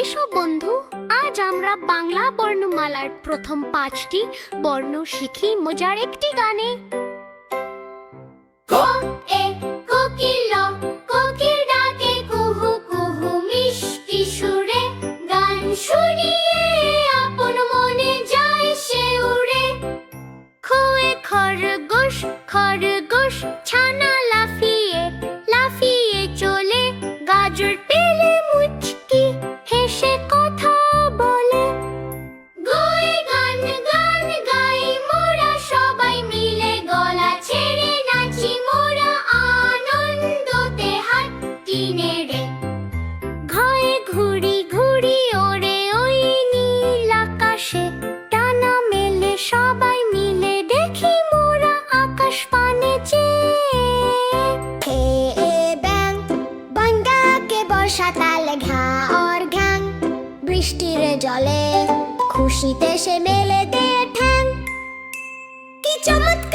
এসো বন্ধু, আজ আমরা বাংলা বর্ণমালার প্রথম পাঁচটি বর্ণ শিখি মজার একটি গানে। খরগোশ খরগোশ ছানা লাফিয়ে লাফিয়ে চলে। গাজর আকাশ পানে চেয়ে। এ ব্যাং। বাঙ্গাকে বর্ষা ঘা और ঘ্যাং। বৃষ্টির জলে খুশিতে সে মেলে দে ঠ্যাং। কি চমৎকার